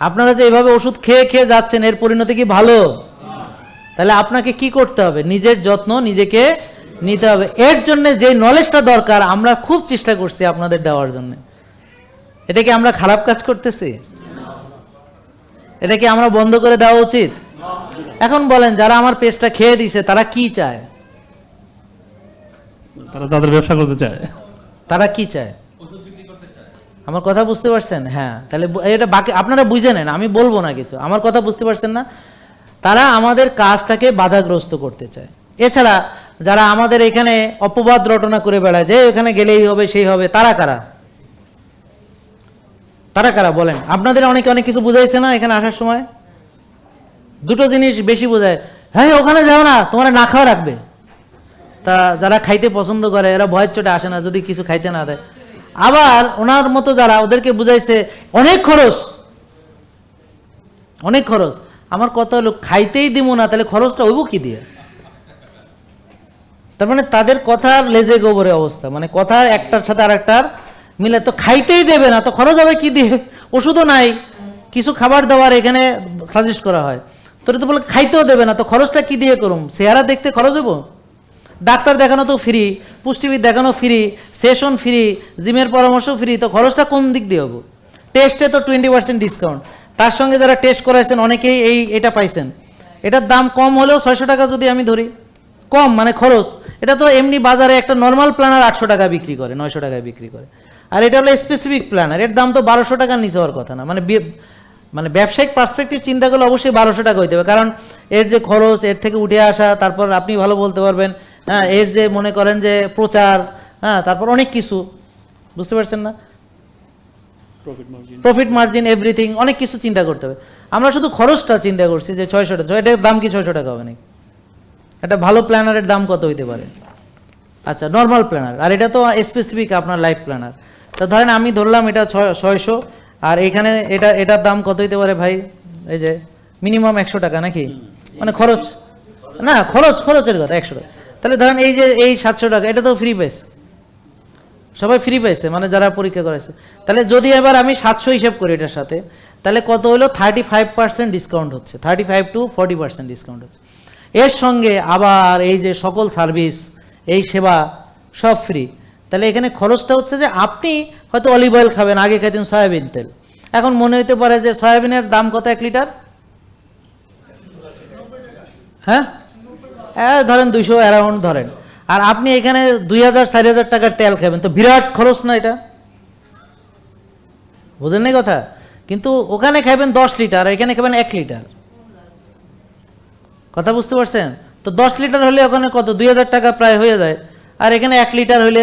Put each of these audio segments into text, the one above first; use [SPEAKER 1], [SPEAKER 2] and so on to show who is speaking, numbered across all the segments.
[SPEAKER 1] আপনারা যে এভাবে ওষুধ খেয়ে খেয়ে যাচ্ছেন এর পরিণতি কি ভালো? তাহলে আপনাকে কি করতে হবে? নিজের যত্ন নিজেকে নিতে হবে। এর জন্য যে নলেজটা দরকার আমরা খুব চেষ্টা করছি আপনাদের দেওয়ার জন্য। এটা কি আমরা খারাপ কাজ করতেছি? এটা কি আমরা বন্ধ করে দেওয়া উচিত? এখন বলেন যারা আমার পেস্টটা খেয়ে দিছে তারা কি চায়?
[SPEAKER 2] তারা তাদের ব্যবসা করতে চায়।
[SPEAKER 1] তারা কি চায়? আমার কথা বুঝতে পারছেন? হ্যাঁ তাহলে এটা বাকি আপনারা বুঝে নেন, আমি বলব না কিছু। আমার কথা বুঝতে পারছেন না? তারা আমাদের কাজটাকে বাধাগ্রস্ত করতে চায়। এছাড়া যারা আমাদের এখানে অপবাদ রটনা করে বেড়ায়, যে এখানে গেলেই হবে, সেই হবে, তারা কারা? তারা কারা? বলেন। আপনাদের অনেকে অনেক কিছু বুঝাইছে না এখানে আসার সময়? দুটো জিনিস বেশি বোঝায়। হ্যাঁ ওখানে যাও না, তোমার না খাওয়া রাখবে। তা যারা খাইতে পছন্দ করে, এরা ভয়ের চোটে আসে না, যদি কিছু খাইতে না দেয়। আবার ওনার মতো যারা ওদেরকে বুঝাইছে, অনেক খরচ। অনেক খরচ। আমার কথা হলো, খাইতেই দিব না, তাহলে খরচটা হইব কি দিয়ে? তার মানে তাদের কথার লেজে গোবরে অবস্থা। মানে কথার একটার সাথে আর একটার মিলে তো খাইতেই দেবে না, তো খরচ হবে কি দিয়ে? ওষুধও নাই। কিছু খাবার দাবার এখানে সাজেস্ট করা হয়। তোর তো বলে খাইতেও দেবে না, তো খরচটা কি দিয়ে করুম? চেহারা দেখতে খরচ হব ডাক্তার দেখানো তো ফ্রি পুষ্টিবিদ দেখানো ফ্রি সেশন ফ্রি জিমের পরামর্শ ফ্রি তো খরচটা কোন দিক দিয়ে হব? টেস্টে তো টোয়েন্টি পার্সেন্ট ডিসকাউন্ট তার সঙ্গে যারা টেস্ট করাইছেন, অনেকেই এই, এটা পাইছেন। এটার দাম কম হলেও ছয়শো টাকা যদি আমি ধরি, কম মানে খরচ। এটা তো এমনি বাজারে একটা নর্মাল প্ল্যানার আটশো টাকা বিক্রি করে, নয়শো টাকায় বিক্রি করে। আর এটা হলো স্পেসিফিক প্ল্যানার এর দাম তো বারোশো টাকার নিচে হওয়ার কথা না। মানে মানে ব্যবসায়িক পার্সপেক্টিভ চিন্তা করলে অবশ্যই বারোশো টাকা হইতে হবে। কারণ এর যে খরচ, এর থেকে উঠে আসা, তারপর আপনি ভালো বলতে পারবেন হ্যাঁ এর যে মনে করেন যে প্রচার হ্যাঁ তারপর অনেক কিছু। বুঝতে পারছেন না? প্রফিট মার্জিন এভরিথিং অনেক কিছু চিন্তা করতে হবে। আমরা শুধু খরচটা চিন্তা করছি যে ছয়শো টাকা এটার দাম কি ছয়শো টাকা হবে নাকি? একটা ভালো প্ল্যানারের দাম কত হইতে পারে? আচ্ছা নর্মাল প্ল্যানার আর এটা তো স্পেসিফিক আপনার লাইফ প্ল্যানার তো ধরেন আমি ধরলাম এটা ছয়শো আর এখানে এটা এটার দাম কত হইতে পারে ভাই? এই যে মিনিমাম একশো টাকা নাকি? মানে খরচ। না খরচ খরচের কথা একশো টাকা। তাহলে ধরেন এই যে এই সাতশো টাকা, এটা তো ফ্রি পেস সবাই ফ্রি পাইছে মানে যারা পরীক্ষা করেছে তাহলে যদি এবার আমি সাতশো হিসাব করি এটার সাথে, তাহলে কত হলো থার্টি ফাইভ পার্সেন্ট ডিসকাউন্ট হচ্ছে। Thirty five to forty percent discount হচ্ছে। এর সঙ্গে আবার এই যে সকল সার্ভিস এই সেবা, সব ফ্রি তাহলে এখানে খরচটা হচ্ছে যে আপনি হয়তো অলিভ অয়েল খাবেন, আগে খেতেন সয়াবিন তেল। এখন মনে হতে পারে যে সয়াবিনের দাম কত এক লিটার? হ্যাঁ? ধরেন দুইশো অ্যারাউন্ড ধরেন। আর আপনি এখানে দুই হাজার চারি হাজার টাকার তেল খাবেন। তো বিরাট খরচ না এটা? বুঝেন নাই কথা? কিন্তু ওখানে খাবেন দশ লিটার এখানে খাবেন এক লিটার। কথা বুঝতে পারছেন? তো দশ লিটার হলে ওখানে কত? দুই হাজার টাকা প্রায় হয়ে যায়। আর এখানে এক লিটার হলে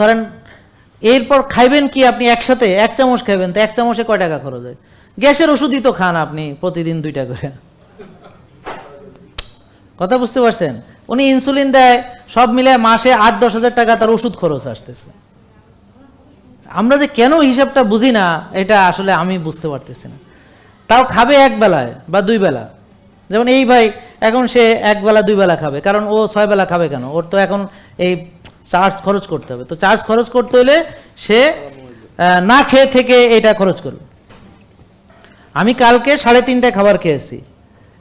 [SPEAKER 1] ধরেন, এরপর খাইবেন কি আপনি একসাথে? এক চামচ খাবেন তো এক চামচে কয় টাকা খরচ হয়? গ্যাসের ওষুধই তো খান আপনি প্রতিদিন দুইটা করে। কথা বুঝতে পারছেন? উনি ইনসুলিন দেয়, সব মিলে মাসে আট, দশ হাজার টাকা তার ওষুধ খরচ আসতেছে। আমরা যে কেন হিসাবটা বুঝি না, এটা আসলে আমি বুঝতে পারতেছি না। তাও খাবে এক বেলায় বা দুই বেলা। যেমন এই ভাই, এখন সে এক বেলা, দুই বেলা খাবে। কারণ ও ছয় বেলা খাবে কেন? ওর তো এখন এই চার্জ খরচ করতে হবে। তো চার্জ খরচ করতে হলে সে না খেয়ে থেকে এটা খরচ করবে। আমি কালকে সাড়ে তিনটায় খাবার খেয়েছি।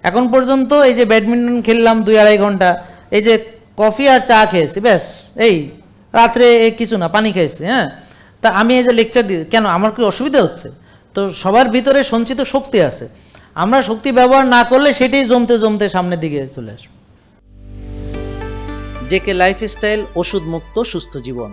[SPEAKER 1] এখন পর্যন্ত এই যে ব্যাডমিন্টন খেললাম দুই আড়াই ঘণ্টা, এই যে কফি আর চা খেয়েছি, ব্যাস, এই রাত্রে এই কিছু না, পানি খেয়েছি হ্যাঁ? তা আমি এই যে লেকচার দিই কেন, আমার কি অসুবিধা হচ্ছে? তো সবার ভিতরে সঞ্চিত শক্তি আছে। আমরা শক্তি ব্যবহার না করলে সেটাই জমতে জমতে সামনের দিকে চলে আসবে। জেকে লাইফস্টাইল ওষুধ মুক্ত সুস্থ জীবন।